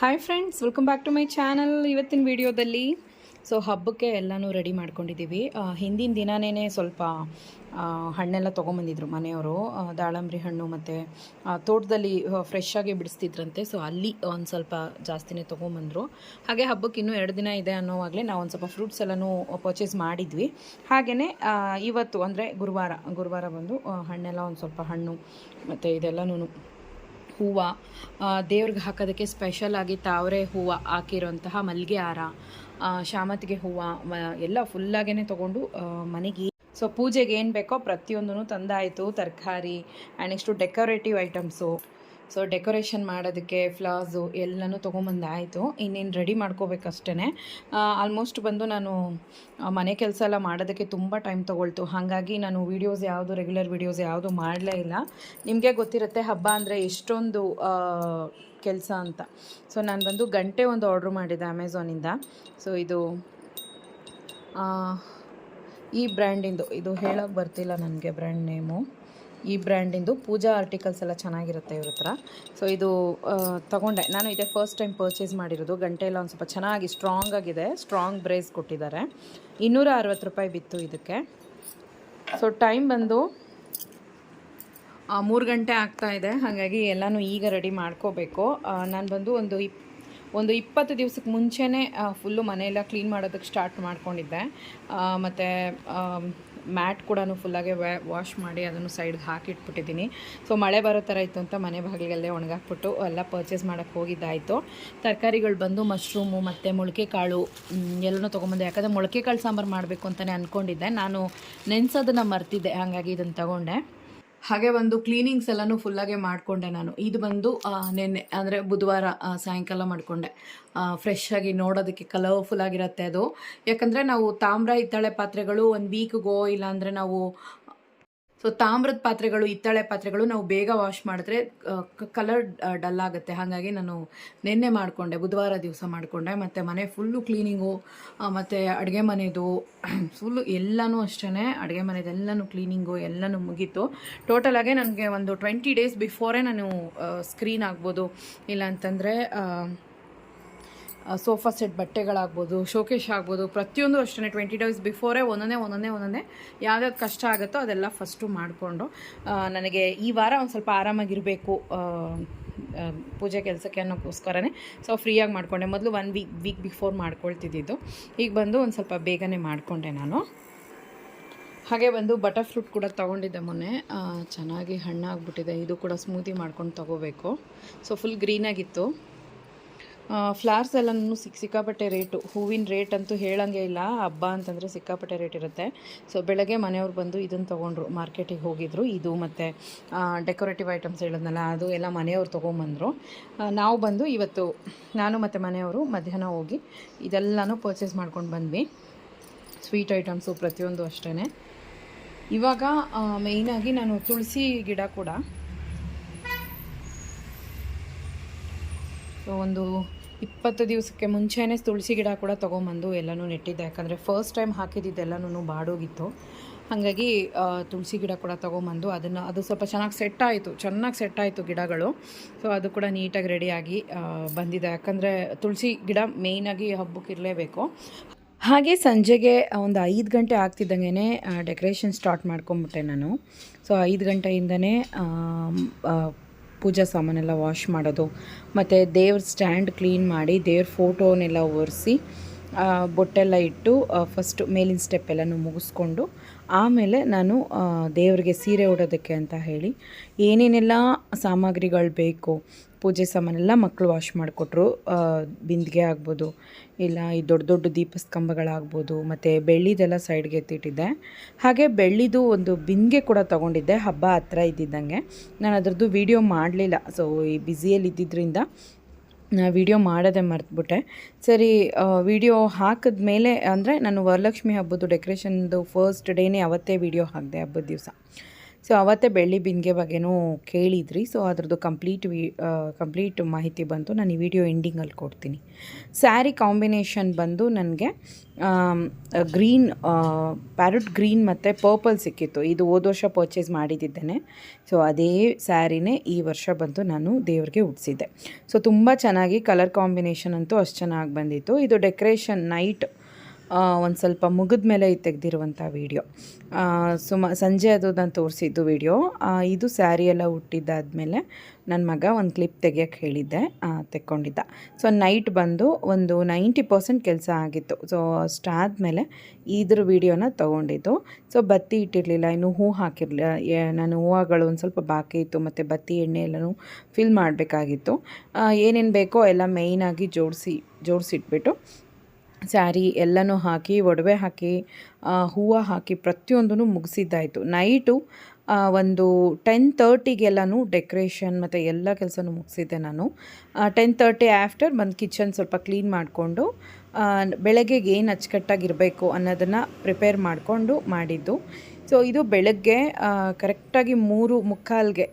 Hi friends welcome back to my channel ಇವತ್ತಿನ ವಿಡಿಯೋದಲ್ಲಿ so ಹಬ್ಬಕ್ಕೆ ಎಲ್ಲನೂ ರೆಡಿ ಮಾಡ್ಕೊಂಡಿದ್ದೀವಿ ಹಿಂದಿನ ದಿನನೇ ಸ್ವಲ್ಪ ಹಣ್ಣೆಲ್ಲ ತೊಗೊಂಬಂದಿದ್ರು ಮನೆಯವರು. ದಾಳಂಬ್ರಿ ಹಣ್ಣು ಮತ್ತು ತೋಟದಲ್ಲಿ ಫ್ರೆಶ್ ಆಗಿ ಬಿಡಿಸ್ತಿದ್ರಂತೆ. ಸೊ ಅಲ್ಲಿ ಒಂದು ಸ್ವಲ್ಪ ಜಾಸ್ತಿನೇ ತೊಗೊಂಬಂದರು. ಹಾಗೆ ಹಬ್ಬಕ್ಕೆ ಇನ್ನೂ ಎರಡು ದಿನ ಇದೆ ಅನ್ನೋವಾಗಲೇ ನಾವು ಒಂದು ಸ್ವಲ್ಪ ಫ್ರೂಟ್ಸ್ ಎಲ್ಲನೂ ಪರ್ಚೇಸ್ ಮಾಡಿದ್ವಿ. ಹಾಗೆಯೇ ಇವತ್ತು ಅಂದರೆ ಗುರುವಾರ ಗುರುವಾರ ಬಂದು ಹಣ್ಣೆಲ್ಲ ಒಂದು ಸ್ವಲ್ಪ ಹಣ್ಣು ಮತ್ತು ಇದೆಲ್ಲನೂ ಹೂವು ದೇವ್ರಿಗೆ ಹಾಕೋದಕ್ಕೆ ಸ್ಪೆಷಲ್ ಆಗಿ ತಾವರೆ ಹೂವು ಹಾಕಿರೋಂತಹ ಮಲ್ಲಿಗೆ ಹಾರ ಶಾಮಂತಿಗೆ ಹೂವು ಎಲ್ಲ ಫುಲ್ಲಾಗೇ ತೊಗೊಂಡು ಮನೆಗೆ. ಸೊ ಪೂಜೆಗೆ ಏನು ಬೇಕೋ ಪ್ರತಿಯೊಂದೂ ತಂದಾಯಿತು, ತರಕಾರಿ and next decorative items so decoration ಮಾಡೋದಕ್ಕೆ ಫ್ಲವರ್ಸು ಎಲ್ಲನೂ ತೊಗೊಂಬಂದಾಯಿತು ಇನ್ನೇನು ರೆಡಿ ಮಾಡ್ಕೋಬೇಕಷ್ಟೇ ಆಲ್ಮೋಸ್ಟ್ ಬಂದು ನಾನು ಮನೆ ಕೆಲಸ ಎಲ್ಲ ಮಾಡೋದಕ್ಕೆ ತುಂಬ ಟೈಮ್ ತೊಗೊಳ್ತು. ಹಾಗಾಗಿ ನಾನು ವೀಡಿಯೋಸ್ ಯಾವುದು ರೆಗ್ಯುಲರ್ ವೀಡಿಯೋಸ್ ಯಾವುದು ಮಾಡಲೇ ಇಲ್ಲ. ನಿಮಗೆ ಗೊತ್ತಿರುತ್ತೆ ಹಬ್ಬ ಅಂದರೆ ಎಷ್ಟೊಂದು ಕೆಲಸ ಅಂತ. ಸೊ ನಾನು ಬಂದು ಗಂಟೆ ಒಂದು ಆರ್ಡ್ರ್ ಮಾಡಿದ್ದೆ ಅಮೆಝಾನಿಂದ ಸೊ ಇದು ಈ ಬ್ರ್ಯಾಂಡಿಂದು ಇದು. ಹೇಳೋಕ್ಕೆ ಬರ್ತಿಲ್ಲ ನನಗೆ ಬ್ರ್ಯಾಂಡ್ ನೇಮು ಈ ಬ್ರ್ಯಾಂಡಿಂದು ಪೂಜಾ ಆರ್ಟಿಕಲ್ಸ್ ಎಲ್ಲ ಚೆನ್ನಾಗಿರುತ್ತೆ ಇವ್ರ ಹತ್ರ. ಸೊ ಇದು ತಗೊಂಡೆ. ನಾನು ಇದೇ ಫಸ್ಟ್ ಟೈಮ್ ಪರ್ಚೇಸ್ ಮಾಡಿರೋದು. ಗಂಟೆ ಎಲ್ಲ ಒಂದು ಸ್ವಲ್ಪ ಚೆನ್ನಾಗಿ ಸ್ಟ್ರಾಂಗ್ ಆಗಿದೆ. ಸ್ಟ್ರಾಂಗ್ ಬ್ರೇಸ್ ಕೊಟ್ಟಿದ್ದಾರೆ. ಇನ್ನೂರ ಅರವತ್ತು ರೂಪಾಯಿ ಬಿತ್ತು ಇದಕ್ಕೆ. ಸೊ ಟೈಮ್ ಬಂದು ಮೂರು ಗಂಟೆ ಆಗ್ತಾ ಇದೆ. ಹಾಗಾಗಿ ಎಲ್ಲನೂ ಈಗ ರೆಡಿ ಮಾಡ್ಕೋಬೇಕು. ನಾನು ಬಂದು ಒಂದು ಇಪ್, ಒಂದು ಇಪ್ಪತ್ತು ದಿವ್ಸಕ್ಕೆ ಮುಂಚೆನೇ ಫುಲ್ಲು ಮನೆಯೆಲ್ಲ ಕ್ಲೀನ್ ಮಾಡೋದಕ್ಕೆ ಸ್ಟಾರ್ಟ್ ಮಾಡ್ಕೊಂಡಿದ್ದೆ. ಮತ್ತು ಮ್ಯಾಟ್ ಕೂಡ ಫುಲ್ಲಾಗೆ ವಾಶ್ ಮಾಡಿ ಅದನ್ನು ಸೈಡ್ಗೆ ಹಾಕಿಟ್ಬಿಟ್ಟಿದ್ದೀನಿ. ಸೊ ಮಳೆ ಬರೋ ಥರ ಇತ್ತು ಅಂತ ಮನೆ ಬಾಗಿಲಿಗೆಲ್ಲೇ ಒಣಗಾಕ್ಬಿಟ್ಟು ಎಲ್ಲ ಪರ್ಚೇಸ್ ಮಾಡೋಕ್ಕೆ ಹೋಗಿದ್ದಾಯಿತು. ತರಕಾರಿಗಳು ಬಂದು ಮಶ್ರೂಮು ಮತ್ತು ಮೊಳಕೆ ಕಾಳು ಎಲ್ಲನೂ ತೊಗೊಂಬಂದೆ ಯಾಕಂದರೆ ಮೊಳಕೆ ಕಾಳು ಸಾಂಬಾರು ಮಾಡಬೇಕು ಅಂತಲೇ ಅಂದ್ಕೊಂಡಿದ್ದೆ ನಾನು ನೆನೆಸೋದನ್ನು ಮರ್ತಿದ್ದೆ. ಹಾಗಾಗಿ ಇದನ್ನು ತಗೊಂಡೆ. ಹಾಗೆ ಒಂದು ಕ್ಲೀನಿಂಗ್ಸ್ ಎಲ್ಲನೂ ಫುಲ್ಲಾಗೆ ಮಾಡಿಕೊಂಡೆ ನಾನು. ಇದು ಬಂದು ನೆನ್ನೆ, ಅಂದರೆ ಬುಧವಾರ ಸಾಯಂಕಾಲ ಮಾಡಿಕೊಂಡೆ. ಫ್ರೆಶ್ ಆಗಿ ನೋಡೋದಕ್ಕೆ ಕಲರ್ಫುಲ್ ಆಗಿರುತ್ತೆ ಅದು. ಯಾಕಂದರೆ ನಾವು ತಾಮ್ರ, ಹಿತ್ತಾಳೆ ಪಾತ್ರೆಗಳು ಒಂದು ವೀಕ್ಗೋ ಇಲ್ಲಾಂದರೆ ನಾವು ಸೊ ತಾಮ್ರದ ಪಾತ್ರೆಗಳು, ಹಿತ್ತಾಳೆ ಪಾತ್ರೆಗಳು ನಾವು ಬೇಗ ವಾಶ್ ಮಾಡಿದ್ರೆ ಕಲರ್ ಡಲ್ ಆಗುತ್ತೆ. ಹಾಗಾಗಿ ನಾನು ನಿನ್ನೆ ಮಾಡಿಕೊಂಡೆ, ಬುಧವಾರ ದಿವಸ ಮಾಡಿಕೊಂಡೆ. ಮತ್ತು ಮನೆ ಫುಲ್ಲು ಕ್ಲೀನಿಂಗು ಮತ್ತು ಅಡುಗೆ ಮನೆದು ಫುಲ್ಲು ಎಲ್ಲನೂ ಅಷ್ಟೇ ಅಡುಗೆ ಮನೆದೆಲ್ಲನೂ ಕ್ಲೀನಿಂಗು ಎಲ್ಲನೂ ಮುಗೀತು. ಟೋಟಲಾಗೆ ನನಗೆ ಒಂದು ಟ್ವೆಂಟಿ ಡೇಸ್ ಬಿಫೋರೇ ನಾನು ಸ್ಕ್ರೀನ್ ಆಗ್ಬೋದು ಇಲ್ಲ ಅಂತಂದರೆ ಸೋಫಾ ಸೆಟ್ ಬಟ್ಟೆಗಳಾಗ್ಬೋದು ಶೋಕೇಶ್ ಆಗ್ಬೋದು, ಪ್ರತಿಯೊಂದು ಅಷ್ಟೇ ಟ್ವೆಂಟಿ ಡೇಸ್ ಬಿಫೋರೇ ಒಂದೊಂದೇ ಒಂದೊಂದೇ ಒಂದೊಂದೇ ಯಾವ್ದಾವ್ದು ಕಷ್ಟ ಆಗುತ್ತೋ ಅದೆಲ್ಲ ಫಸ್ಟು ಮಾಡಿಕೊಂಡು ನನಗೆ ಈ ವಾರ ಒಂದು ಸ್ವಲ್ಪ ಆರಾಮಾಗಿರಬೇಕು ಪೂಜೆ ಕೆಲಸಕ್ಕೆ ಅನ್ನೋಕ್ಕೋಸ್ಕರನೇ. ಸೊ ಫ್ರೀಯಾಗಿ ಮಾಡಿಕೊಂಡೆ. ಮೊದಲು ಒನ್ ವೀಕ್ ವೀಕ್ ಬಿಫೋರ್ ಮಾಡ್ಕೊಳ್ತಿದ್ದಿದ್ದು. ಈಗ ಬಂದು ಒಂದು ಸ್ವಲ್ಪ ಬೇಗನೆ ಮಾಡಿಕೊಂಡೆ ನಾನು. ಹಾಗೆ ಬಂದು ಬಟರ್ ಫ್ರೂಟ್ ಕೂಡ ತೊಗೊಂಡಿದ್ದೆ ಮೊನ್ನೆ. ಚೆನ್ನಾಗಿ ಹಣ್ಣಾಗ್ಬಿಟ್ಟಿದೆ. ಇದು ಕೂಡ ಸ್ಮೂತಿ ಮಾಡ್ಕೊಂಡು ತೊಗೋಬೇಕು. ಸೊ ಫುಲ್ ಗ್ರೀನಾಗಿತ್ತು ಫ್ಲವರ್ಸ್ ಎಲ್ಲನೂ ಸಿಕ್ ಸಿಕ್ಕಾಪಟ್ಟೆ ರೇಟು ಹೂವಿನ ರೇಟ್ ಅಂತೂ ಹೇಳಂಗೆ ಇಲ್ಲ. ಹಬ್ಬ ಅಂತಂದರೆ ಸಿಕ್ಕಾಪಟ್ಟೆ ರೇಟ್ ಇರುತ್ತೆ. ಸೊ ಬೆಳಗ್ಗೆ ಮನೆಯವ್ರು ಬಂದು ಇದನ್ನು ತೊಗೊಂಡ್ರು ಮಾರ್ಕೆಟಿಗೆ ಹೋಗಿದ್ರು, ಇದು ಮತ್ತು ಡೆಕೋರೇಟಿವ್ ಐಟಮ್ಸ್ ಹೇಳಿದ್ನಲ್ಲ, ಅದು ಎಲ್ಲ ಮನೆಯವ್ರು ತೊಗೊಂಬಂದರು. ನಾವು ಬಂದು ಇವತ್ತು, ನಾನು ಮತ್ತು ಮನೆಯವರು ಮಧ್ಯಾಹ್ನ ಹೋಗಿ ಇದೆಲ್ಲನೂ ಪರ್ಚೇಸ್ ಮಾಡ್ಕೊಂಡು ಬಂದ್ವಿ. ಸ್ವೀಟ್ ಐಟಮ್ಸು ಪ್ರತಿಯೊಂದು ಅಷ್ಟೇ ಇವಾಗ ಮೇಯ್ನಾಗಿ ನಾನು ತುಳಸಿ ಗಿಡ ಕೂಡ ಸೊ ಒಂದು ಇಪ್ಪತ್ತು ದಿವಸಕ್ಕೆ ಮುಂಚೆನೇ ತುಳಸಿ ಗಿಡ ಕೂಡ ತೊಗೊಂಬಂದು ಎಲ್ಲನೂ ನೆಟ್ಟಿದ್ದೆ. ಯಾಕಂದರೆ ಫಸ್ಟ್ ಟೈಮ್ ಹಾಕಿದ್ದೆಲ್ಲನೂ ಬಾಡೋಗಿತ್ತು. ಹಾಗಾಗಿ ತುಳಸಿ ಗಿಡ ಕೂಡ ತೊಗೊಂಬಂದು ಅದನ್ನು, ಅದು ಸ್ವಲ್ಪ ಚೆನ್ನಾಗಿ ಸೆಟ್ ಆಯಿತು. ಚೆನ್ನಾಗಿ ಸೆಟ್ ಆಯಿತು ಗಿಡಗಳು. ಸೊ ಅದು ಕೂಡ ನೀಟಾಗಿ ರೆಡಿಯಾಗಿ ಬಂದಿದೆ. ಯಾಕಂದರೆ ತುಳಸಿ ಗಿಡ ಮೇಯ್ನಾಗಿ ಹಬ್ಬಕ್ಕೆ ಇರಲೇಬೇಕು. ಹಾಗೆ ಸಂಜೆಗೆ ಒಂದು ಐದು ಗಂಟೆ ಆಗ್ತಿದ್ದಂಗೆ ಡೆಕೋರೇಷನ್ ಸ್ಟಾರ್ಟ್ ಮಾಡ್ಕೊಂಬಿಟ್ಟೆ ನಾನು. ಸೊ ಐದು ಗಂಟೆಯಿಂದನೇ ಪೂಜಾ ಸಾಮಾನೆಲ್ಲ ವಾಶ್ ಮಾಡೋದು, ಮತ್ತು ದೇವ್ರ ಸ್ಟ್ಯಾಂಡ್ ಕ್ಲೀನ್ ಮಾಡಿ ದೇವ್ರ ಫೋಟೋನೆಲ್ಲ ಒರೆಸಿ ಬೊಟ್ಟೆಲ್ಲ ಇಟ್ಟು ಫಸ್ಟ್ ಮೇಲಿನ ಸ್ಟೆಪ್ ಎಲ್ಲನೂ ಮುಗಿಸ್ಕೊಂಡು ಆಮೇಲೆ ನಾನು ದೇವರಿಗೆ ಸೀರೆ ಉಡೋದಕ್ಕೆ ಅಂತ ಹೇಳಿ ಏನೇನೆಲ್ಲ ಸಾಮಗ್ರಿಗಳು ಬೇಕು, ಪೂಜೆ ಸಾಮಾನೆಲ್ಲ ಮಕ್ಕಳು ವಾಶ್ ಮಾಡಿಕೊಟ್ರು ಬಿಂದಿಗೆ ಆಗ್ಬೋದು, ಇಲ್ಲ ಈ ದೊಡ್ಡ ದೊಡ್ಡ ದೀಪಸ್ತಂಭಗಳಾಗ್ಬೋದು ಮತ್ತು ಬೆಳ್ಳಿದೆಲ್ಲ ಸೈಡ್ಗೆ ಎತ್ತಿಟ್ಟಿದ್ದೆ. ಹಾಗೆ ಬೆಳ್ಳಿದು ಒಂದು ಬಿಂದಿಗೆ ಕೂಡ ತೊಗೊಂಡಿದ್ದೆ, ಹಬ್ಬ ಹತ್ರ ಇದ್ದಿದ್ದಂಗೆ. ನಾನು ಅದರದ್ದು ವೀಡಿಯೋ ಮಾಡಲಿಲ್ಲ ಸೊ ಈ ಬ್ಯುಸಿಯಲ್ಲಿ ಇದ್ದಿದ್ದರಿಂದ ವಿಡಿಯೋ ಮಾಡೋದೇ ಮರೆತುಬಿಟ್ಟೆ. ಸರಿ ವಿಡಿಯೋ ಹಾಕಿದ ಮೇಲೆ ಅಂದರೆ ನಾನು ವರಲಕ್ಷ್ಮಿ ಹಬ್ಬದ್ದು ಡೆಕೋರೇಷನ್ದು ಫಸ್ಟ್ ಡೇನೇ ಅವತ್ತೇ ವಿಡಿಯೋ ಹಾಕಿದೆ ಹಬ್ಬದ ದಿವಸ. ಸೊ ಅವತ್ತೇ ಬೆಳ್ಳಿ ಬಿಂದಿಗೆ ಬಗ್ಗೆನೂ ಕೇಳಿದ್ರಿ. ಸೊ ಅದರದ್ದು ಕಂಪ್ಲೀಟ್ ವಿ ಕಂಪ್ಲೀಟ್ ಮಾಹಿತಿ ಬಂತು. ನಾನು ಈ ವಿಡಿಯೋ ಎಂಡಿಂಗಲ್ಲಿ ಕೊಡ್ತೀನಿ. ಸ್ಯಾರಿ ಕಾಂಬಿನೇಷನ್ ಬಂದು ನನಗೆ ಗ್ರೀನ್ ಪ್ಯಾರಟ್ ಗ್ರೀನ್ ಮತ್ತು ಪರ್ಪಲ್ ಸಿಕ್ಕಿತ್ತು. ಇದು ಹೋದ ವರ್ಷ ಪರ್ಚೇಸ್ ಮಾಡಿದ್ದಿದ್ದೇನೆ. ಸೊ ಅದೇ ಸ್ಯಾರಿನೇ ಈ ವರ್ಷ ಬಂದು ನಾನು ದೇವ್ರಿಗೆ ಉಡಿಸಿದ್ದೆ. ಸೊ ತುಂಬ ಚೆನ್ನಾಗಿ ಕಲರ್ ಕಾಂಬಿನೇಷನ್ ಅಂತೂ ಅಷ್ಟು ಚೆನ್ನಾಗಿ ಬಂದಿತ್ತು. ಇದು ಡೆಕೋರೇಷನ್ ನೈಟ್ ಒಂದು ಸ್ವಲ್ಪ ಮುಗಿದ ಮೇಲೆ ತೆಗೆದಿರುವಂಥ ವೀಡಿಯೋ ಸುಮ, ಸಂಜೆ ಅದು ನಾನು ತೋರಿಸಿದ್ದು ವೀಡಿಯೋ ಇದು ಸ್ಯಾರಿ ಎಲ್ಲ ಹುಟ್ಟಿದ್ದಾದಮೇಲೆ ನನ್ನ ಮಗ ಒಂದು ಕ್ಲಿಪ್ ತೆಗಿಯೋಕ್ಕೆ ಹೇಳಿದ್ದೆ ತೆಕ್ಕೊಂಡಿದ್ದ. ಸೊ ನೈಟ್ ಬಂದು ಒಂದು ನೈಂಟಿ ಪರ್ಸೆಂಟ್ ಕೆಲಸ ಆಗಿತ್ತು. ಸೊ ಅಷ್ಟಾದಮೇಲೆ ಇದ್ರ ವೀಡಿಯೋನ ತೊಗೊಂಡಿದ್ದು. ಸೊ ಬತ್ತಿ ಇಟ್ಟಿರಲಿಲ್ಲ, ಇನ್ನು ಹೂ ಹಾಕಿರಲಿಲ್ಲ ನಾನು ಹೂವುಗಳು ಒಂದು ಸ್ವಲ್ಪ ಬಾಕಿ ಇತ್ತು, ಮತ್ತು ಬತ್ತಿ ಎಣ್ಣೆ ಎಲ್ಲನೂ ಫಿಲ್ ಮಾಡಬೇಕಾಗಿತ್ತು. ಏನೇನು ಬೇಕೋ ಎಲ್ಲ ಮೇಯ್ನಾಗಿ ಜೋಡಿಸಿ, ಜೋಡಿಸಿಟ್ಬಿಟ್ಟು ಸ್ಯಾರಿ ಎಲ್ಲನೂ ಹಾಕಿ, ಒಡವೆ ಹಾಕಿ ಹೂವು ಹಾಕಿ ಪ್ರತಿಯೊಂದೂ ಮುಗಿಸಿದ್ದಾಯಿತು. ನೈಟು ಒಂದು ಟೆನ್ ತರ್ಟಿಗೆಲ್ಲನೂ ಡೆಕೋರೇಷನ್ ಮತ್ತು ಎಲ್ಲ ಕೆಲಸನೂ ಮುಗಿಸಿದ್ದೆ ನಾನು. ಟೆನ್ ತರ್ಟಿ ಆಫ್ಟರ್ ಬಂದು ಕಿಚನ್ ಸ್ವಲ್ಪ ಕ್ಲೀನ್ ಮಾಡಿಕೊಂಡು ಬೆಳಗ್ಗೆಗೆ ಏನು ಅಚ್ಚುಕಟ್ಟಾಗಿರಬೇಕು ಅನ್ನೋದನ್ನು ಪ್ರಿಪೇರ್ ಮಾಡಿಕೊಂಡು ಮಾಡಿದ್ದು. ಸೊ ಇದು ಬೆಳಗ್ಗೆ ಕರೆಕ್ಟಾಗಿ ಮೂರು ಮುಕ್ಕಾಲ್ಗೆ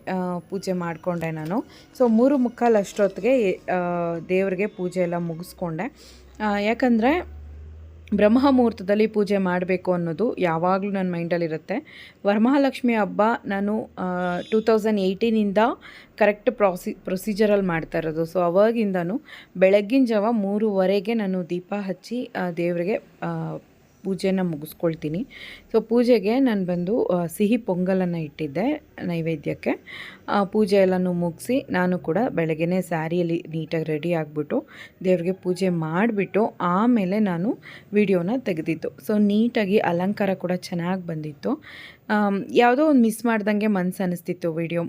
ಪೂಜೆ ಮಾಡಿಕೊಂಡೆ ನಾನು. ಸೊ ಮೂರು ಮುಕ್ಕಾಲು ಅಷ್ಟೊತ್ತಿಗೆ ದೇವರಿಗೆ ಪೂಜೆ ಎಲ್ಲ ಮುಗಿಸ್ಕೊಂಡೆ. ಯಾಕಂದರೆ ಬ್ರಹ್ಮ ಮುಹೂರ್ತದಲ್ಲಿ ಪೂಜೆ ಮಾಡಬೇಕು ಅನ್ನೋದು ಯಾವಾಗಲೂ ನನ್ನ ಮೈಂಡಲ್ಲಿರುತ್ತೆ ವರಮಹಾಲಕ್ಷ್ಮಿ ಹಬ್ಬ ನಾನು ಟೂ ತೌಸಂಡ್ ಏಯ್ಟೀನಿಂದ ಕರೆಕ್ಟ್ ಪ್ರಾಸಿ ಪ್ರೊಸೀಜರಲ್ಲಿ ಮಾಡ್ತಾ ಇರೋದು. ಸೊ ಅವಾಗಿಂದನೂ ಬೆಳಗ್ಗಿನ ಜಾವ ಮೂರುವರೆಗೆ ನಾನು ದೀಪ ಹಚ್ಚಿ ದೇವರಿಗೆ ಪೂಜೆನ ಮುಗಿಸ್ಕೊಳ್ತೀನಿ. ಸೊ ಪೂಜೆಗೆ ನಾನು ಬಂದು ಸಿಹಿ ಪೊಂಗಲನ್ನು ಇಟ್ಟಿದ್ದೆ ನೈವೇದ್ಯಕ್ಕೆ. ಪೂಜೆ ಎಲ್ಲನೂ ಮುಗಿಸಿ ನಾನು ಕೂಡ ಬೆಳಗ್ಗೆನೇ ಸ್ಯಾರಿಯಲ್ಲಿ ನೀಟಾಗಿ ರೆಡಿ ಆಗಿಬಿಟ್ಟು ದೇವ್ರಿಗೆ ಪೂಜೆ ಮಾಡಿಬಿಟ್ಟು ಆಮೇಲೆ ನಾನು ವಿಡಿಯೋನ ತೆಗೆದಿದ್ದು. ಸೊ ನೀಟಾಗಿ ಅಲಂಕಾರ ಕೂಡ ಚೆನ್ನಾಗಿ ಬಂದಿತ್ತು. ಯಾವುದೋ ಒಂದು ಮಿಸ್ ಮಾಡ್ದಂಗೆ ಮನಸ್ಸು ಅನ್ನಿಸ್ತಿತ್ತು ವಿಡಿಯೋ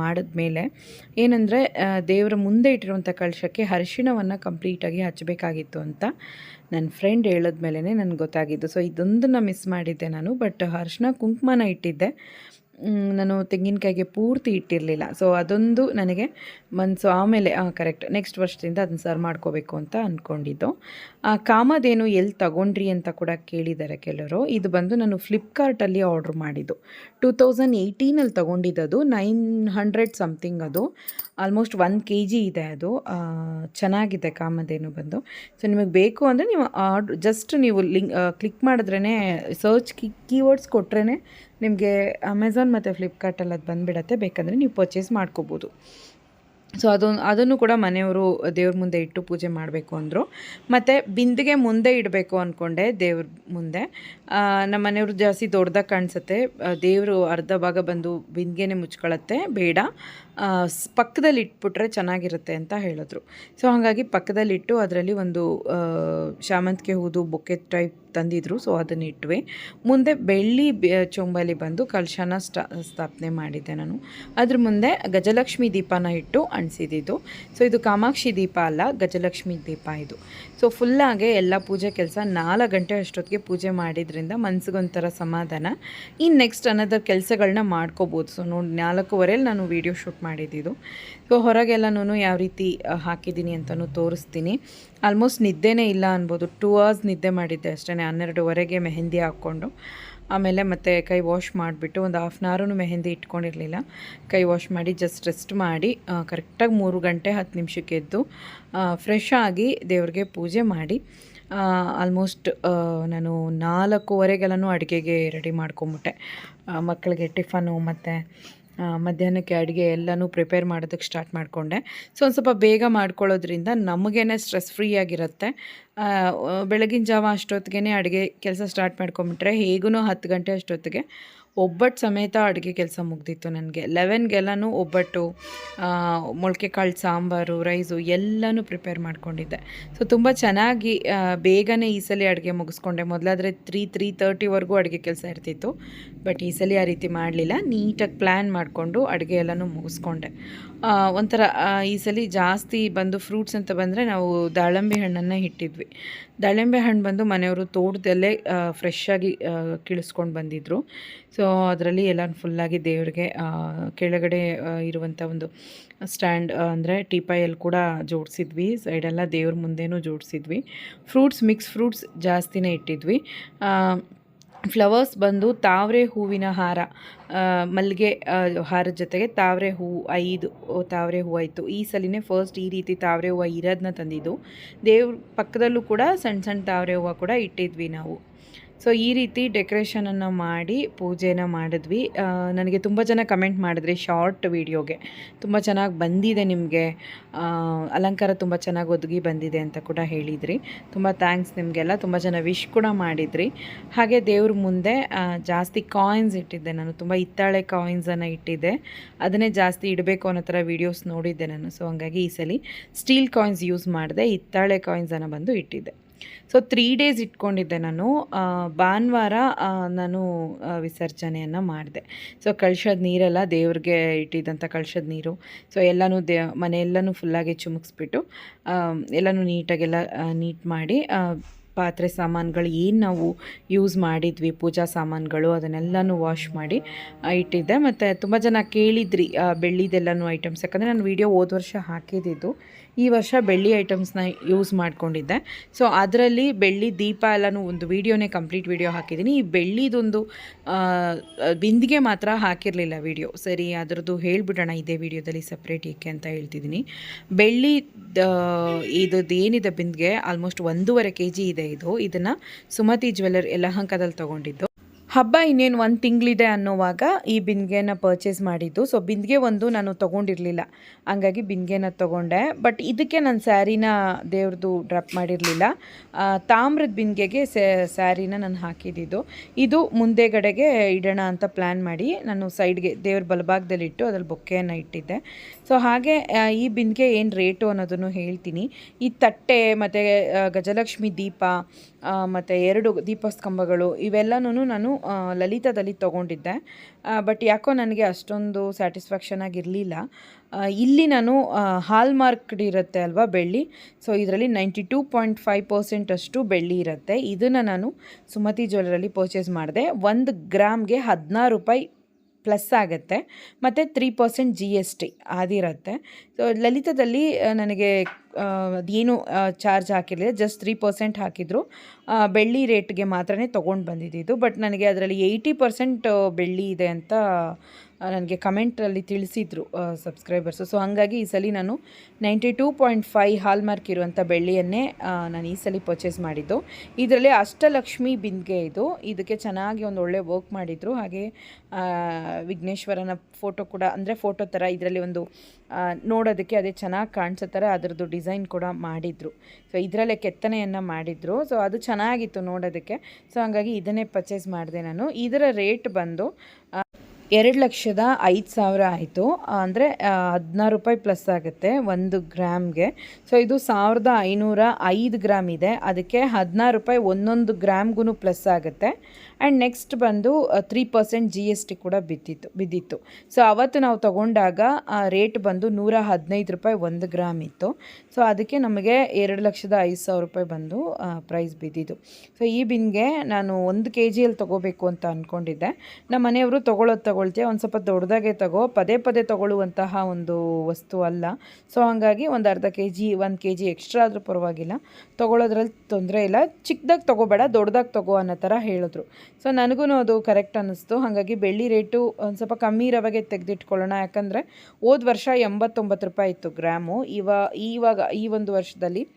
ಮಾಡಿದ್ಮೇಲೆ. ಏನಂದರೆ ದೇವರ ಮುಂದೆ ಇಟ್ಟಿರುವಂಥ ಕಳಶಕ್ಕೆ ಅರಿಶಿಣವನ್ನು ಕಂಪ್ಲೀಟಾಗಿ ಹಚ್ಚಬೇಕಾಗಿತ್ತು ಅಂತ. ನನ್ನ ಫ್ರೆಂಡ್ ಹೇಳಿದ್ಮೇಲೆ ನನಗೆ ಗೊತ್ತಾಗಿದ್ದು. ಸೊ ಇದೊಂದನ್ನು ಮಿಸ್ ಮಾಡಿದ್ದೆ ನಾನು ಬಟ್ ಅರ್ಶಿನ ಕುಂಕುಮನ ಇಟ್ಟಿದ್ದೆ. ನಾನು ತೆಂಗಿನಕಾಯಿಗೆ ಪೂರ್ತಿ ಇಟ್ಟಿರಲಿಲ್ಲ. ಸೊ ಅದೊಂದು ನನಗೆ ಮನಸ್ಸು ಆಮೇಲೆ ಕರೆಕ್ಟ್ ನೆಕ್ಸ್ಟ್ ವರ್ಷದಿಂದ ಅದನ್ನ ಸರ್ವ್ ಮಾಡ್ಕೋಬೇಕು ಅಂತ ಅಂದ್ಕೊಂಡಿದ್ದು ಕಾಮದೇನು ಎಲ್ಲಿ ತಗೊಂಡ್ರಿ ಅಂತ ಕೂಡ ಕೇಳಿದ್ದಾರೆ ಕೆಲವರು. ಇದು ಬಂದು ನಾನು ಫ್ಲಿಪ್ಕಾರ್ಟಲ್ಲಿ ಆರ್ಡ್ರ್ ಮಾಡಿದ್ದು. ಟೂ ತೌಸಂಡ್ ಏಯ್ಟೀನಲ್ಲಿ ತೊಗೊಂಡಿದ್ದದು ನೈನ್ ಹಂಡ್ರೆಡ್ ಸಮಥಿಂಗ್ ಅದು. ಆಲ್ಮೋಸ್ಟ್ ಒನ್ ಕೆ ಜಿ ಇದೆ ಅದು. ಚೆನ್ನಾಗಿದೆ ಕಾಮಧೇನು ಬಂದು. ಸೊ ನಿಮಗೆ ಬೇಕು ಅಂದರೆ ನೀವು ಆರ್ಡ್ರ್ ಜಸ್ಟ್ ನೀವು ಲಿಂಕ್ ಕ್ಲಿಕ್ ಮಾಡಿದ್ರೇ ಸರ್ಚ್ ಕಿ ಕೀವರ್ಡ್ಸ್ ಕೊಟ್ರೇ ನಿಮಗೆ ಅಮೆಝಾನ್ ಮತ್ತು ಫ್ಲಿಪ್ಕಾರ್ಟಲ್ಲಿ ಅದು ಬಂದುಬಿಡತ್ತೆ. ಬೇಕಂದರೆ ನೀವು ಪರ್ಚೇಸ್ ಮಾಡ್ಕೋಬೋದು. ಸೊ ಅದೊಂದು ಅದನ್ನು ಕೂಡ ಮನೆಯವರು ದೇವ್ರ ಮುಂದೆ ಇಟ್ಟು ಪೂಜೆ ಮಾಡಬೇಕು ಅಂದರು. ಮತ್ತು ಬಿಂದಿಗೆ ಮುಂದೆ ಇಡಬೇಕು ಅಂದ್ಕೊಂಡೆ ದೇವ್ರ ಮುಂದೆ. ನಮ್ಮ ಮನೆಯವರು ಜಾಸ್ತಿ ದೊಡ್ಡದಾಗಿ ಕಾಣಿಸುತ್ತೆ. ದೇವರು ಅರ್ಧ ಭಾಗ ಬಂದು ಬಿಂದಿಗೆನೇ ಮುಚ್ಕೊಳ್ಳುತ್ತೆ ಬೇಡ. ಪಕ್ಕದಲ್ಲಿ ಇಟ್ಬಿಟ್ರೆ ಚೆನ್ನಾಗಿರುತ್ತೆ ಅಂತ ಹೇಳಿದ್ರು. ಸೊ, ಹಾಗಾಗಿ ಪಕ್ಕದಲ್ಲಿಟ್ಟು ಅದರಲ್ಲಿ ಒಂದು ಶಾಮಂತಿಗೆ ಹೂದು ಬೊಕ್ಕೆ ಟೈಪ್ ತಂದಿದ್ರು. ಸೊ, ಅದನ್ನು ಮುಂದೆ ಬೆಳ್ಳಿ ಚೊಂಬಲಿ ಬಂದು ಕಲಶನ ಸ್ಥಾಪನೆ ಮಾಡಿದ್ದೆ ನಾನು. ಅದ್ರ ಮುಂದೆ ಗಜಲಕ್ಷ್ಮಿ ದೀಪನ ಇಟ್ಟು ಅಣಿಸಿದ್ದು ಸೊ, ಇದು ಕಾಮಾಕ್ಷಿ ದೀಪ ಅಲ್ಲ, ಗಜಲಕ್ಷ್ಮಿ ದೀಪ ಇದು. ಸೊ ಫುಲ್ಲಾಗೆ ಎಲ್ಲ ಪೂಜೆ ಕೆಲಸ ನಾಲ್ಕು ಗಂಟೆ ಅಷ್ಟೊತ್ತಿಗೆ ಪೂಜೆ ಮಾಡಿದ್ರಿಂದ ಮನ್ಸಿಗೊಂಥರ ಸಮಾಧಾನ. ಇನ್ನು ನೆಕ್ಸ್ಟ್ ಅನ್ನೋದ್ರ ಕೆಲಸಗಳನ್ನ ಮಾಡ್ಕೋಬೋದು. ಸೊ, ನೋಡಿ ನಾಲ್ಕೂವರೆಯಲ್ಲಿ ನಾನು ವೀಡಿಯೋ ಶೂಟ್ ಮಾಡಿದ್ದು ಸೊ ಹೊರಗೆಲ್ಲನೂ ಯಾವ ರೀತಿ ಹಾಕಿದ್ದೀನಿ ಅಂತಲೂ ತೋರಿಸ್ತೀನಿ. ಆಲ್ಮೋಸ್ಟ್ ನಿದ್ದೆನೇ ಇಲ್ಲ ಅನ್ಬೋದು. ಟೂ ಅವರ್ಸ್ ನಿದ್ದೆ ಮಾಡಿದ್ದೆ ಅಷ್ಟೇ ಹನ್ನೆರಡುವರೆಗೆ ಮೆಹಂದಿ ಹಾಕ್ಕೊಂಡು. ಆಮೇಲೆ ಮತ್ತೆ ಕೈ ವಾಶ್ ಮಾಡಿಬಿಟ್ಟು ಒಂದು ಹಾಫ್ ಆನ್ ಅವರು ಮೆಹಂದಿ ಇಟ್ಕೊಂಡಿರಲಿಲ್ಲ. ಕೈ ವಾಶ್ ಮಾಡಿ ಜಸ್ಟ್ ರೆಸ್ಟ್ ಮಾಡಿ ಕರೆಕ್ಟಾಗಿ ಮೂರು ಗಂಟೆ ಹತ್ತು ನಿಮಿಷಕ್ಕೆ ಎದ್ದು ಫ್ರೆಶ್ ಆಗಿ ದೇವ್ರಿಗೆ ಪೂಜೆ ಮಾಡಿ ಆಲ್ಮೋಸ್ಟ್ ನಾನು ನಾಲ್ಕೂವರೆಗೆಲ್ಲನೂ ಅಡುಗೆಗೆ ರೆಡಿ ಮಾಡ್ಕೊಂಬಿಟ್ಟೆ. ಮಕ್ಕಳಿಗೆ ಟಿಫನು ಮತ್ತು ಮಧ್ಯಾಹ್ನಕ್ಕೆ ಅಡುಗೆ ಎಲ್ಲನೂ ಪ್ರಿಪೇರ್ ಮಾಡೋದಕ್ಕೆ ಸ್ಟಾರ್ಟ್ ಮಾಡಿಕೊಂಡೆ. ಸೊ ಒಂದು ಸ್ವಲ್ಪ ಬೇಗ ಮಾಡ್ಕೊಳ್ಳೋದ್ರಿಂದ ನಮಗೇನೆ ಸ್ಟ್ರೆಸ್ ಫ್ರೀ ಆಗಿರುತ್ತೆ. ಬೆಳಗಿನ ಜಾವ ಅಷ್ಟೊತ್ತಿಗೆ ಅಡುಗೆ ಕೆಲಸ ಸ್ಟಾರ್ಟ್ ಮಾಡ್ಕೊಂಬಿಟ್ರೆ ಹೇಗೂ ಹತ್ತು ಗಂಟೆ ಅಷ್ಟೊತ್ತಿಗೆ ಒಬ್ಬಟ್ಟು ಸಮೇತ ಅಡುಗೆ ಕೆಲಸ ಮುಗ್ದಿತ್ತು ನನಗೆ. ಲೆವೆನ್ಗೆಲ್ಲನೂ ಒಬ್ಬಟ್ಟು ಮೊಳಕೆ ಕಾಳು ಸಾಂಬಾರು, ರೈಸು ಎಲ್ಲನೂ ಪ್ರಿಪೇರ್ ಮಾಡ್ಕೊಂಡಿದ್ದೆ. ಸೊ ತುಂಬ ಚೆನ್ನಾಗಿ ಬೇಗನೆ ಈ ಸಲ ಅಡುಗೆ ಮುಗಿಸ್ಕೊಂಡೆ. ಮೊದಲಾದರೆ ತ್ರೀ ತ್ರೀ ತರ್ಟಿವರೆಗೂ ಅಡುಗೆ ಕೆಲಸ ಇರ್ತಿತ್ತು. ಬಟ್ ಈ ಸಲ ಆ ರೀತಿ ಮಾಡಲಿಲ್ಲ. ನೀಟಾಗಿ ಪ್ಲ್ಯಾನ್ ಮಾಡಿಕೊಂಡು ಅಡುಗೆ ಎಲ್ಲನೂ ಮುಗಿಸ್ಕೊಂಡೆ. ಒಂಥರ ಈ ಸಲ ಜಾಸ್ತಿ ಬಂದು ಫ್ರೂಟ್ಸ್ ಅಂತ ಬಂದರೆ ನಾವು ದಾಳಂಬೆ ಹಣ್ಣನ್ನು ಇಟ್ಟಿದ್ವಿ. ದಾಳಿಂಬೆ ಹಣ್ಣು ಬಂದು ಮನೆಯವರು ತೋಟದಲ್ಲೇ ಫ್ರೆಶ್ಶಾಗಿ ಕೀಳಿಸ್ಕೊಂಡು ಬಂದಿದ್ದರು ಸೊ ಅದರಲ್ಲಿ ಎಲ್ಲ ಫುಲ್ಲಾಗಿ ದೇವರಿಗೆ ಕೆಳಗಡೆ ಇರುವಂಥ ಒಂದು ಸ್ಟ್ಯಾಂಡ್ ಅಂದರೆ ಟೀಪಾಯಲ್ಲಿ ಕೂಡ ಜೋಡಿಸಿದ್ವಿ. ಸೈಡೆಲ್ಲ ದೇವ್ರ ಮುಂದೆನೂ ಜೋಡಿಸಿದ್ವಿ. ಫ್ರೂಟ್ಸ್ ಮಿಕ್ಸ್ ಫ್ರೂಟ್ಸ್ ಜಾಸ್ತಿನೇ ಇಟ್ಟಿದ್ವಿ. ಫ್ಲವರ್ಸ್ ಬಂದು ತಾವರೆ ಹೂವಿನ ಹಾರ ಮಲ್ಲಿಗೆ ಹಾರ ಜೊತೆಗೆ ತಾವರೆ ಹೂವು ಐದು ತಾವರೆ ಹೂವು ಆಯಿತು. ಈ ಸಲಿನೇ ಫಸ್ಟ್ ಈ ರೀತಿ ತಾವರೆ ಹೂವು ಇರೋದನ್ನ ತಂದಿದ್ದು. ದೇವ್ರ ಪಕ್ಕದಲ್ಲೂ ಕೂಡ ಸಣ್ಣ ಸಣ್ಣ ತಾವರೆ ಹೂವು ಕೂಡ ಇಟ್ಟಿದ್ವಿ ನಾವು. ಸೊ ಈ ರೀತಿ ಡೆಕೋರೇಷನನ್ನು ಮಾಡಿ ಪೂಜೆನ ಮಾಡಿದ್ವಿ. ನನಗೆ ತುಂಬ ಜನ ಕಮೆಂಟ್ ಮಾಡಿದ್ರಿ ಶಾರ್ಟ್ ವೀಡಿಯೋಗೆ ತುಂಬ ಚೆನ್ನಾಗಿ ಬಂದಿದೆ ನಿಮಗೆ. ಅಲಂಕಾರ ತುಂಬ ಚೆನ್ನಾಗಿ ಒದಗಿ ಬಂದಿದೆ ಅಂತ ಕೂಡ ಹೇಳಿದ್ರಿ. ತುಂಬ ಥ್ಯಾಂಕ್ಸ್ ನಿಮಗೆಲ್ಲ. ತುಂಬ ಜನ ವಿಶ್ ಕೂಡ ಮಾಡಿದ್ರಿ. ಹಾಗೆ ದೇವ್ರ ಮುಂದೆ ಜಾಸ್ತಿ ಕಾಯಿನ್ಸ್ ಇಟ್ಟಿದ್ದೆ ನಾನು. ತುಂಬ ಹಿತ್ತಾಳೆ ಕಾಯಿನ್ಸನ್ನು ಇಟ್ಟಿದ್ದೆ. ಅದನ್ನೇ ಜಾಸ್ತಿ ಇಡಬೇಕು ಅನ್ನೋ ಥರ ವೀಡಿಯೋಸ್ ನೋಡಿದ್ದೆ ನಾನು. ಸೊ ಹಂಗಾಗಿ ಈ ಸಲ ಸ್ಟೀಲ್ ಕಾಯಿನ್ಸ್ ಯೂಸ್ ಮಾಡಿದೆ, ಹಿತ್ತಾಳೆ ಕಾಯಿನ್ಸನ್ನು ಬಂದು ಇಟ್ಟಿದ್ದೆ. ಸೊ ತ್ರೀ ಡೇಸ್ ಇಟ್ಕೊಂಡಿದ್ದೆ ನಾನು. ಭಾನುವಾರ ನಾನು ವಿಸರ್ಜನೆಯನ್ನು ಮಾಡಿದೆ. ಸೊ ಕಳ್ಶದ ನೀರೆಲ್ಲ ದೇವ್ರಿಗೆ ಇಟ್ಟಿದ್ದಂಥ ಕಳ್ಶದ ನೀರು. ಸೊ ಎಲ್ಲನೂ ದೇ ಮನೆಯೆಲ್ಲನೂ ಫುಲ್ಲಾಗಿ ಚುಮುಕ್ಸ್ಬಿಟ್ಟು ಎಲ್ಲನೂ ನೀಟಾಗೆಲ್ಲ ನೀಟ್ ಮಾಡಿ ಪಾತ್ರೆ ಸಾಮಾನುಗಳು ಏನು ನಾವು ಯೂಸ್ ಮಾಡಿದ್ವಿ, ಪೂಜಾ ಸಾಮಾನುಗಳು ಅದನ್ನೆಲ್ಲನೂ ವಾಶ್ ಮಾಡಿ ಇಟ್ಟಿದ್ದೆ. ಮತ್ತು ತುಂಬ ಜನ ಕೇಳಿದ್ರಿ ಬೆಳ್ಳಿದೆಲ್ಲನೂ ಐಟಮ್ಸ್ ಯಾಕಂದರೆ ನಾನು ವೀಡಿಯೋ ಹೋದ ವರ್ಷ ಹಾಕಿದ್ದಿದ್ದು. ಈ ವರ್ಷ ಬೆಳ್ಳಿ ಐಟಮ್ಸ್ನ ಯೂಸ್ ಮಾಡ್ಕೊಂಡಿದ್ದೆ. ಸೊ ಅದರಲ್ಲಿ ಬೆಳ್ಳಿ ದೀಪ ಎಲ್ಲನೂ ಒಂದು ವೀಡಿಯೋನೇ ಕಂಪ್ಲೀಟ್ ವೀಡಿಯೋ ಹಾಕಿದ್ದೀನಿ. ಈ ಬೆಳ್ಳಿದೊಂದು ಬಿಂದಿಗೆ ಮಾತ್ರ ಹಾಕಿರಲಿಲ್ಲ ವೀಡಿಯೋ. ಸರಿ, ಅದರದ್ದು ಹೇಳ್ಬಿಡೋಣ ಇದೇ ವೀಡಿಯೋದಲ್ಲಿ ಸಪ್ರೇಟ್ ಏಕೆ ಅಂತ ಹೇಳ್ತಿದ್ದೀನಿ. ಬೆಳ್ಳಿ ಇದ್ದು ಏನಿದೆ ಬಿಂದಿಗೆ? ಆಲ್ಮೋಸ್ಟ್ ಒಂದೂವರೆ ಕೆ ಜಿ ಇದೆ ಇದು. ಇದನ್ನು ಸುಮತಿ ಜ್ಯುವೆಲ್ಲರ್ ಯಲಹಂಕದಲ್ಲಿ ತೊಗೊಂಡಿದ್ದು. ಹಬ್ಬ ಇನ್ನೇನು ಒಂದು ತಿಂಗಳಿದೆ ಅನ್ನೋವಾಗ ಈ ಬಿಂದಿಗೆನ ಪರ್ಚೇಸ್ ಮಾಡಿದ್ದು. ಸೊ ಬಿಂದಿಗೆ ಒಂದು ನಾನು ತೊಗೊಂಡಿರಲಿಲ್ಲ. ಹಂಗಾಗಿ ಬಿಂದಿಗೆನ ತೊಗೊಂಡೆ. ಬಟ್ ಇದಕ್ಕೆ ನಾನು ಸ್ಯಾರಿನ ದೇವ್ರದ್ದು ಡ್ರಾಪ್ ಮಾಡಿರಲಿಲ್ಲ. ತಾಮ್ರದ ಬಿಂದಿಗೆಗೆ ಸ್ಯಾರಿನ ನಾನು ಹಾಕಿದ್ದಿದ್ದು ಇದು ಮುಂದೆಗಡೆಗೆ ಇಡೋಣ ಅಂತ ಪ್ಲ್ಯಾನ್ ಮಾಡಿ ನಾನು ಸೈಡ್ಗೆ ದೇವ್ರ ಬಲಭಾಗದಲ್ಲಿಟ್ಟು ಅದ್ರಲ್ಲಿ ಬೊಕ್ಕೆಯನ್ನು ಇಟ್ಟಿದ್ದೆ. ಸೊ ಹಾಗೆ ಈ ಬಿಂದಿಗೆ ಏನು ರೇಟು ಅನ್ನೋದನ್ನು ಹೇಳ್ತೀನಿ. ಈ ತಟ್ಟೆ ಮತ್ತು ಗಜಲಕ್ಷ್ಮಿ ದೀಪ ಮತ್ತು ಎರಡು ದೀಪಸ್ತಂಭಗಳು ಇವೆಲ್ಲನೂ ನಾನು ಲಲಿತದಲ್ಲಿ ತೊಗೊಂಡಿದ್ದೆ. ಬಟ್ ಯಾಕೋ ನನಗೆ ಅಷ್ಟೊಂದು ಸ್ಯಾಟಿಸ್ಫ್ಯಾಕ್ಷನ್ ಆಗಿರಲಿಲ್ಲ. ಇಲ್ಲಿ ನಾನು ಹಾಲ್ ಮಾರ್ಕ್ಡ್ ಇರುತ್ತೆ ಅಲ್ವಾ ಬೆಳ್ಳಿ? ಸೊ ಇದರಲ್ಲಿ ninety two point five percent ಅಷ್ಟು ಬೆಳ್ಳಿ ಇರುತ್ತೆ. ಇದನ್ನು ನಾನು ಸುಮತಿ ಜ್ಯುವೆಲ್ಲರಲ್ಲಿ ಪರ್ಚೇಸ್ ಮಾಡಿದೆ. ಒಂದು ಗ್ರಾಮ್ಗೆ ಹದಿನಾರು ರೂಪಾಯಿ ಪ್ಲಸ್ ಆಗುತ್ತೆ. ಮತ್ತು three percent G S T ಅದಿರುತ್ತೆ. So ಲಲಿತದಲ್ಲಿ ನನಗೆ ಅದೇನು ಚಾರ್ಜ್ ಹಾಕಿರಲಿಲ್ಲ ಜಸ್ಟ್ ತ್ರೀ ಪರ್ಸೆಂಟ್ ಹಾಕಿದ್ರು. ಬೆಳ್ಳಿ ರೇಟ್ಗೆ ಮಾತ್ರನೇ ತೊಗೊಂಡು ಬಂದಿದ್ದು ಬಟ್ ನನಗೆ ಅದರಲ್ಲಿ ಏಯ್ಟಿ ಪರ್ಸೆಂಟ್ ಬೆಳ್ಳಿ ಇದೆ ಅಂತ ನನಗೆ ಕಮೆಂಟಲ್ಲಿ ತಿಳಿಸಿದ್ರು ಸಬ್ಸ್ಕ್ರೈಬರ್ಸು ಸೊ ಹಾಗಾಗಿ ಈ ಸಲ ನಾನು ninety two point five hallmark ಇರುವಂಥ ಬೆಳ್ಳಿಯನ್ನೇ ನಾನು ಈ ಸಲ ಪರ್ಚೇಸ್ ಮಾಡಿದ್ದು. ಇದರಲ್ಲಿ ಅಷ್ಟಲಕ್ಷ್ಮಿ ಬಿಂದಿಗೆ ಇದು. ಇದಕ್ಕೆ ಚೆನ್ನಾಗಿ ಒಂದು ಒಳ್ಳೆ ವರ್ಕ್ ಮಾಡಿದರು. ಹಾಗೆ ವಿಘ್ನೇಶ್ವರನ ಫೋಟೋ ಕೂಡ, ಅಂದರೆ ಫೋಟೋ ಥರ ಇದರಲ್ಲಿ ಒಂದು ನೋಡೋದಕ್ಕೆ ಅದೇ ಚೆನ್ನಾಗಿ ಕಾಣಿಸೋ ಥರ ಅದರದ್ದು ಡಿಸೈನ್ ಕೂಡ ಮಾಡಿದರು. ಸೊ ಇದರಲ್ಲೇ ಕೆತ್ತನೆಯನ್ನು ಮಾಡಿದರು. ಸೊ ಅದು ಚೆನ್ನಾಗಿತ್ತು ನೋಡೋದಕ್ಕೆ. ಸೊ ಹಾಗಾಗಿ ಇದನ್ನೇ ಪರ್ಚೇಸ್ ಮಾಡಿದೆ ನಾನು. ಇದರ ರೇಟ್ ಬಂದು ಎರಡು ಲಕ್ಷದ ಐದು ಸಾವಿರ ಆಯಿತು. ಅಂದರೆ ಹದಿನಾರು ರೂಪಾಯಿ ಪ್ಲಸ್ ಆಗುತ್ತೆ ಒಂದು ಗ್ರಾಮ್ಗೆ. ಸೊ ಇದು ಸಾವಿರದ ಐನೂರ ಐದು ಗ್ರಾಮ್ ಇದೆ. ಅದಕ್ಕೆ ಹದಿನಾರು ರೂಪಾಯಿ ಒಂದೊಂದು ಗ್ರಾಮ್ಗೂ ಪ್ಲಸ್ ಆಗುತ್ತೆ. ಆ್ಯಂಡ್ ನೆಕ್ಸ್ಟ್ ಬಂದು three percent G S T ಕೂಡ ಬಿದ್ದಿತ್ತು ಬಿದ್ದಿತ್ತು. ಸೊ ಅವತ್ತು ನಾವು ತೊಗೊಂಡಾಗ ರೇಟ್ ಬಂದು ನೂರ ಹದಿನೈದು ರೂಪಾಯಿ ಒಂದು ಗ್ರಾಮ್ ಇತ್ತು. ಸೊ ಅದಕ್ಕೆ ನಮಗೆ ಎರಡು ಲಕ್ಷದ ಐದು ಸಾವಿರ ರೂಪಾಯಿ ಬಂದು ಪ್ರೈಸ್ ಬಿದ್ದಿದ್ದು. ಸೊ ಈ ಬಿನ್ಗೆ ನಾನು ಒಂದು ಕೆ ಜಿಯಲ್ಲಿ ತೊಗೋಬೇಕು ಅಂತ ಅಂದ್ಕೊಂಡಿದ್ದೆ ನಮ್ಮ ಮನೆಯವರು ತೊಗೊಳೋದು ತೊಗೊಳ್ತೀಯ, ಒಂದು ಸ್ವಲ್ಪ ದೊಡ್ಡದಾಗೆ ತಗೋ, ಪದೇ ಪದೇ ತೊಗೊಳ್ಳುವಂತಹ ಒಂದು ವಸ್ತು ಅಲ್ಲ. ಸೊ ಹಾಗಾಗಿ ಒಂದು ಅರ್ಧ ಕೆ ಜಿ ಒಂದು ಕೆ ಜಿ ಎಕ್ಸ್ಟ್ರಾ ಆದರೂ ಪರವಾಗಿಲ್ಲ. ತೊಗೊಳೋದ್ರಲ್ಲಿ ತೊಂದರೆ ಇಲ್ಲ. ಚಿಕ್ಕದಾಗಿ ತೊಗೋಬೇಡ ದೊಡ್ಡದಾಗಿ ತಗೋ ಅನ್ನೋ ಥರ ಹೇಳಿದ್ರು. ಸೊ ನನಗೂ ಅದು ಕರೆಕ್ಟ್ ಅನ್ನಿಸ್ತು. ಹಾಗಾಗಿ ಬೆಳ್ಳಿ ರೇಟು ಒಂದು ಸ್ವಲ್ಪ ಕಮ್ಮಿ ಇರೋವಾಗೆ ತೆಗೆದಿಟ್ಕೊಳ್ಳೋಣ. ಯಾಕಂದರೆ ಹೋದ ವರ್ಷ ಎಂಬತ್ತೊಂಬತ್ತು ರೂಪಾಯಿ ಇತ್ತು ಗ್ರಾಮು. ಇವ ಇವಾಗ ಈ ಒಂದು ವರ್ಷದಲ್ಲಿ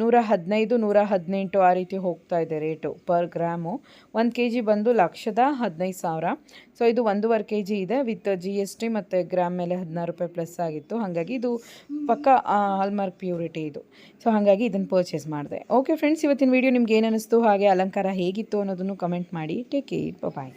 ನೂರ ಹದಿನೈದು, ನೂರ ಹದಿನೆಂಟು ಆ ರೀತಿ ಹೋಗ್ತಾ ಇದೆ ರೇಟು ಪರ್ ಗ್ರಾಮು. ಒಂದು ಕೆ ಜಿ ಬಂದು ಲಕ್ಷದ ಹದಿನೈದು ಸಾವಿರ. ಸೊ ಇದು ಒಂದೂವರೆ ಕೆ ಜಿ ಇದೆ ವಿತ್ ಜಿ ಎಸ್ ಟಿ ಮತ್ತು ಗ್ರಾಮ್ ಮೇಲೆ ಹದಿನಾರು ರೂಪಾಯಿ ಪ್ಲಸ್ ಆಗಿತ್ತು. ಹಾಗಾಗಿ ಇದು ಪಕ್ಕ ಹಾಲ್ಮಾರ್ಕ್ ಪ್ಯೂರಿಟಿ ಇದು. ಸೊ ಹಾಗಾಗಿ ಇದನ್ನು ಪರ್ಚೇಸ್ ಮಾಡಿದೆ. ಓಕೆ ಫ್ರೆಂಡ್ಸ್ ಇವತ್ತಿನ ವೀಡಿಯೋ ನಿಮ್ಗೆ ಏನು ಅನ್ನಿಸ್ತು ಹಾಗೆ ಅಲಂಕಾರ ಹೇಗಿತ್ತು ಅನ್ನೋದನ್ನು ಕಮೆಂಟ್ ಮಾಡಿ. Take care bye